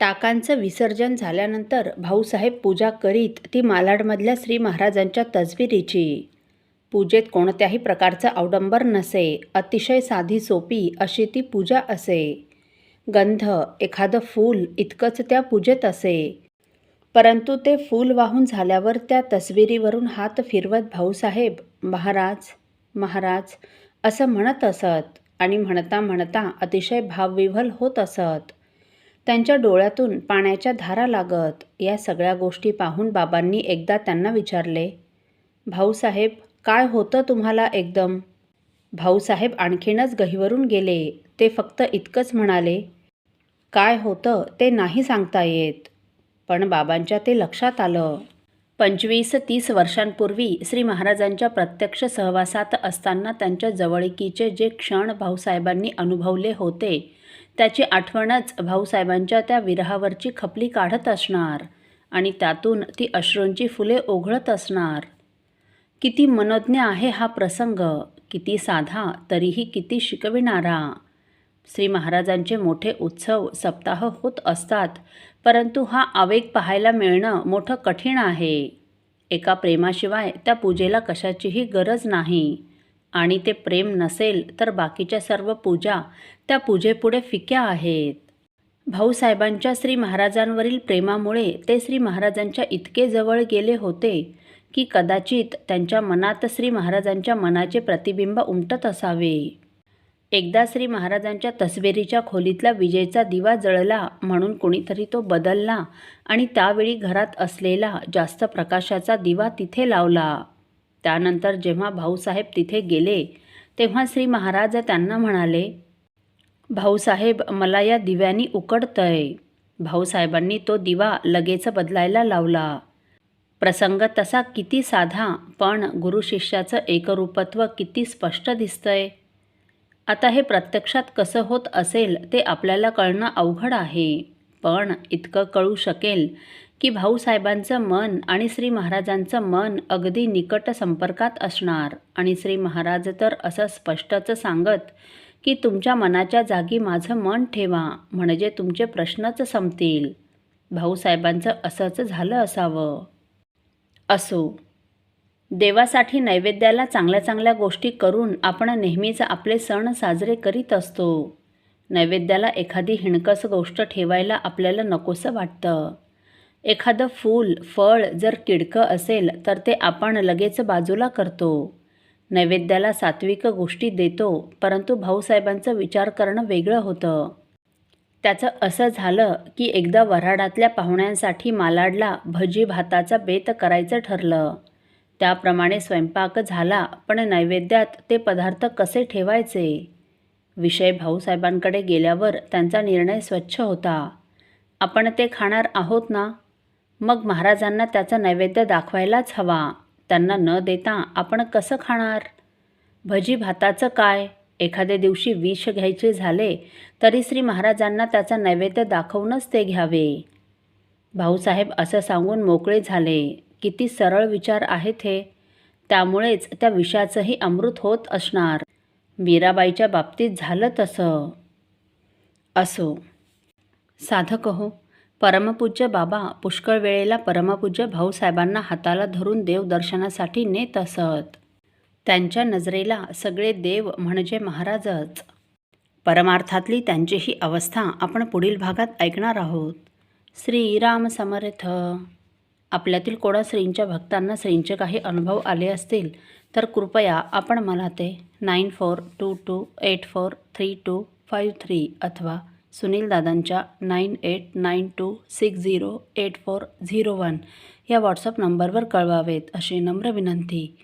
टाकांचं विसर्जन झाल्यानंतर भाऊसाहेब पूजा करीत ती मालाडमधल्या श्री महाराजांच्या तसबिरीची पूजेत कोणत्याही प्रकारचं अवडंबर नसे अतिशय साधी सोपी अशी ती पूजा असे. गंध एखादं फूल इतकंच त्या पूजेत असे. परंतु ते फूल वाहून झाल्यावर त्या तस्विरीवरून हात फिरवत भाऊसाहेब महाराज महाराज असं म्हणत असत आणि म्हणता म्हणता अतिशय भावविव्हल होत असत. त्यांच्या डोळ्यातून पाण्याच्या धारा लागत या सगळ्या गोष्टी पाहून बाबांनी एकदा त्यांना विचारले भाऊसाहेब काय होतं तुम्हाला एकदम भाऊसाहेब आणखीनच गहीवरून गेले. ते फक्त इतकंच म्हणाले काय होतं ते नाही सांगता येत पण बाबांच्या ते लक्षात आलं. पंचवीस तीस वर्षांपूर्वी श्री महाराजांच्या प्रत्यक्ष सहवासात असताना त्यांच्या जवळकीचे जे क्षण भाऊसाहेबांनी अनुभवले होते त्याची आठवणच भाऊसाहेबांच्या त्या विरहावरची खपली काढत असणार आणि त्यातून ती अश्रूंची फुले ओघळत असणार. किती मनोज्ञ आहे हा प्रसंग किती साधा तरीही किती शिकविणारा. श्री महाराजांचे मोठे उत्सव सप्ताह होत असतात परंतु हा आवेग पाहायला मिळणं मोठं कठीण आहे. एका प्रेमाशिवाय त्या पूजेला कशाचीही गरज नाही. आणि ते प्रेम नसेल तर बाकीच्या सर्व पूजा त्या पूजेपुढे फिक्या आहेत. भाऊसाहेबांच्या श्री महाराजांवरील प्रेमामुळे ते श्री महाराजांच्या इतके जवळ गेले होते की कदाचित त्यांच्या मनात श्री महाराजांच्या मनाचे प्रतिबिंब उमटत असावे. एकदा श्री महाराजांच्या तसबिरीच्या खोलीतला विजेचा दिवा जळला म्हणून कुणीतरी तो बदलला आणि त्यावेळी घरात असलेला जास्त प्रकाशाचा दिवा तिथे लावला. त्यानंतर जेव्हा भाऊसाहेब तिथे गेले तेव्हा श्री महाराज त्यांना म्हणाले भाऊसाहेब मला या दिव्यानी उकडतंय. भाऊसाहेबांनी तो दिवा लगेच बदलायला लावला. प्रसंग तसा किती साधा पण गुरुशिष्याचं एकरूपत्व किती स्पष्ट दिसतंय. आता हे प्रत्यक्षात कसं होत असेल ते आपल्याला कळणं अवघड आहे पण इतकं कळू शकेल की भाऊसाहेबांचं मन आणि श्री महाराजांचं मन अगदी निकट संपर्कात असणार. आणि श्री महाराज तर असं स्पष्टच सांगत की तुमच्या मनाच्या जागी माझं मन ठेवा म्हणजे तुमचे प्रश्नच संपतील. भाऊसाहेबांचं असंच झालं असावं. असो. देवासाठी नैवेद्याला चांगल्या चांगल्या गोष्टी करून आपण नेहमीच आपले सण साजरे करीत असतो. नैवेद्याला एखादी हिणकस गोष्ट ठेवायला आपल्याला नकोसं वाटतं. एखादं फूल फळ जर किडकं असेल तर ते आपण लगेच बाजूला करतो. नैवेद्याला सात्विक गोष्टी देतो परंतु भाऊसाहेबांचं विचार करणं वेगळं होतं. त्याचं असं झालं की एकदा वऱ्हाडातल्या पाहुण्यांसाठी मालाडला भजी भाताचा बेत करायचं ठरलं. त्याप्रमाणे स्वयंपाक झाला पण नैवेद्यात ते पदार्थ कसे ठेवायचे? विषय भाऊसाहेबांकडे गेल्यावर त्यांचा निर्णय स्वच्छ होता. आपण ते खाणार आहोत ना? मग महाराजांना त्याचा नैवेद्य दाखवायलाच हवा. त्यांना न देता आपण कसं खाणार? भजी भाताचं काय? एखाद्या दिवशी विष घ्यायचे झाले तरी श्री महाराजांना त्याचा नैवेद्य दाखवूनच ते घ्यावे. भाऊसाहेब असं सांगून मोकळे झाले. किती सरळ विचार आहेत हे. त्यामुळेच त्या विषाचंही अमृत होत असणार. मीराबाईच्या बाबतीत झालं तसं. असो. साधक हो. परमपूज्य बाबा पुष्कळ वेळेला परमपूज्य भाऊसाहेबांना हाताला धरून देवदर्शनासाठी नेत असत. त्यांच्या नजरेला सगळे देव म्हणजे महाराजच. परमार्थातली त्यांची ही अवस्था आपण पुढील भागात ऐकणार आहोत. श्रीराम समर्थ. आपल्यातील कोणा श्रींच्या भक्तांना श्रींचे काही अनुभव आले असतील तर कृपया आपण मला ते nine four two two eight four three two five three अथवा सुनील दादांच्या nine eight nine two six zero eight four zero one या व्हॉट्सअप नंबरवर कळवावेत अशी नम्र विनंती.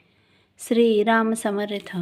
श्रीराम समर्थ.